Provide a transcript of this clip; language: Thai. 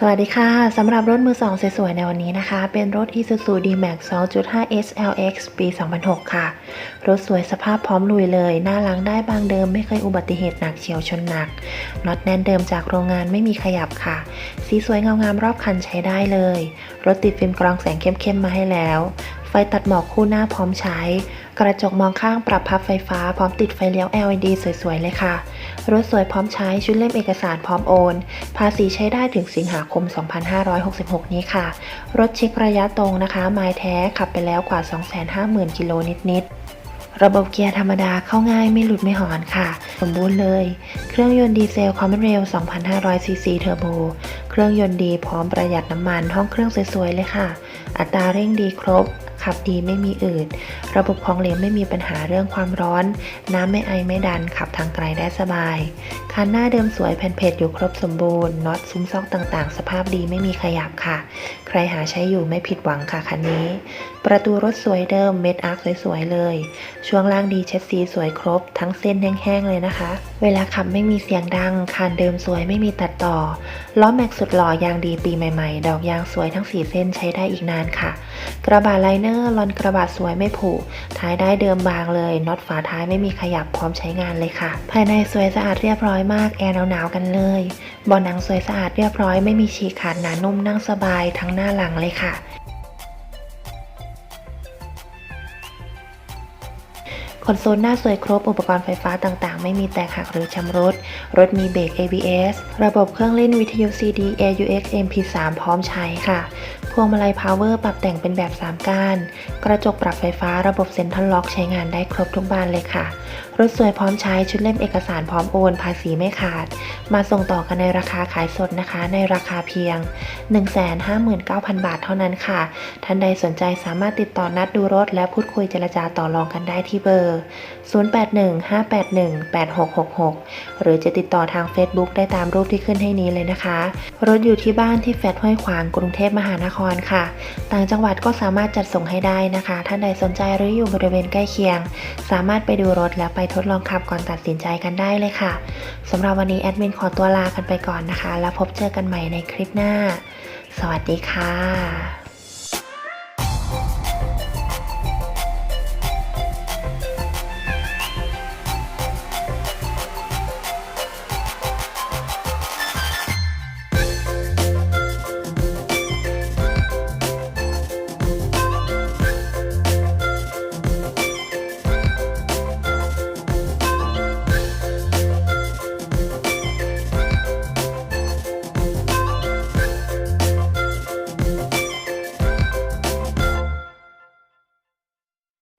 สวัสดีค่ะ สำหรับรถมือสองสวยๆในวันนี้นะคะ เป็นรถ Isuzu D-Max 2.5 SLX ปี 2006 ค่ะ รถสวยสภาพพร้อมลุยเลย หน้าล้างได้บางเดิมไม่เคยอุบัติเหตุหนักเฉียวชนหนักน็อตแน่นเดิมจากโรงงานไม่มีขยับค่ะ สีสวยเงางามรอบคันใช้ได้เลย รถติดฟิล์มกรองแสงเข้มๆมาให้แล้ว ตัดหมอกคู่หน้าพร้อมใช้ กระจกมองข้างปรับพับไฟฟ้าพร้อมติดไฟเลี้ยว LED สวยๆ เลยค่ะ รถสวยพร้อมใช้ชุดเล่มเอกสารพร้อมโอน ภาษีใช้ได้ถึงสิงหาคม 2566 นี้ค่ะ รถเช็คระยะตรงนะคะ ไม้แท้ขับไปแล้วกว่า 250,000 กิโลนิดๆระบบเกียร์ธรรมดาเข้าง่ายไม่หลุดไม่หอนค่ะ สมบูรณ์เลย เครื่องยนต์ดีเซลความเร็ว 2,500 ซีซีเทอร์โบ เครื่องยนต์ดีพร้อมประหยัดน้ำมันห้องเครื่องสวยๆเลยค่ะ อัตราเร่งดีครบ ขับดีไม่มีอืด ระบบของเหลวไม่มีปัญหาเรื่องความร้อน น้ำไม่ไอไม่ดันขับทางไกลได้สบายคันหน้าเดิมสวยแผ่นเพจอยู่ครบสมบูรณ์น็อตซุ้มซอกต่างๆ สภาพดีไม่มีขยับค่ะ ใครหาใช้อยู่ไม่ผิดหวังค่ะคันนี้ ประตูรถสวยเดิมเม็ดอาร์คสวยๆเลย ช่วงล่างดีเช็ดสีสวยครบ ทั้งเส้นแห้งๆเลยนะคะ เวลาขับไม่มีเสียงดังคานเดิมสวยไม่มีตัดต่อล้อแม็กสุดหล่อยางดีปีใหม่ๆ ดอกยางสวยทั้งสีเส้นใช้ได้อีกนานค่ะ กระบะไลเนอร์ลอนกระบะสวยไม่ผุท้ายได้เดิมบางเลยน็อตฝาท้ายไม่มีขยับพร้อมใช้งานเลยค่ะ ภายในสวยสะอาดเรียบร้อยมากแอร์หนาวๆกันเลยเบาะหนังสวยสะอาดเรียบร้อยไม่มีฉีกขาดหนานุ่มนั่งสบายทั้งหน้าหลังเลยค่ะ คอนโซลหน้าสวยครบ อุปกรณ์ไฟฟ้าต่างๆ ไม่มีแตกหักหรือชำรุด รถมีเบรก ABS ระบบเครื่องเล่นวิทยุ CD AUX MP3 พร้อมใช้ค่ะ พวงมาลัยพาวเวอร์ปรับแต่งเป็นแบบ 3ก้าน กระจกปรับไฟฟ้าระบบเซ็นทรัลล็อกใช้งานได้ครบทุกบานเลยค่ะ รถสวยพร้อมใช้ชุดเล่มเอกสารพร้อมโอน ภาษีไม่ขาด มาส่งต่อกันในราคาขายสดนะคะ ในราคาเพียง 159,000 บาทเท่านั้นค่ะ ท่านใดสนใจสามารถติดต่อนัดดูรถและพูดคุยเจรจาต่อรองกันได้ที่เบอร์0815818666 หรือจะติดต่อทาง Facebook ได้ตามรูปที่ขึ้นให้นี้เลยนะคะ รถอยู่ที่บ้านที่แฟลตห้วยขวางกรุงเทพมหานครค่ะ ต่างจังหวัดก็สามารถจัดส่งให้ได้นะคะ ท่านใดสนใจหรืออยู่บริเวณใกล้เคียง สามารถไปดูรถแล้วไปทดลองขับก่อนตัดสินใจกันได้เลยค่ะสำหรับวันนี้แอดมินขอตัวลากันไปก่อนนะคะ แล้วพบเจอกันใหม่ในคลิปหน้า สวัสดีค่ะ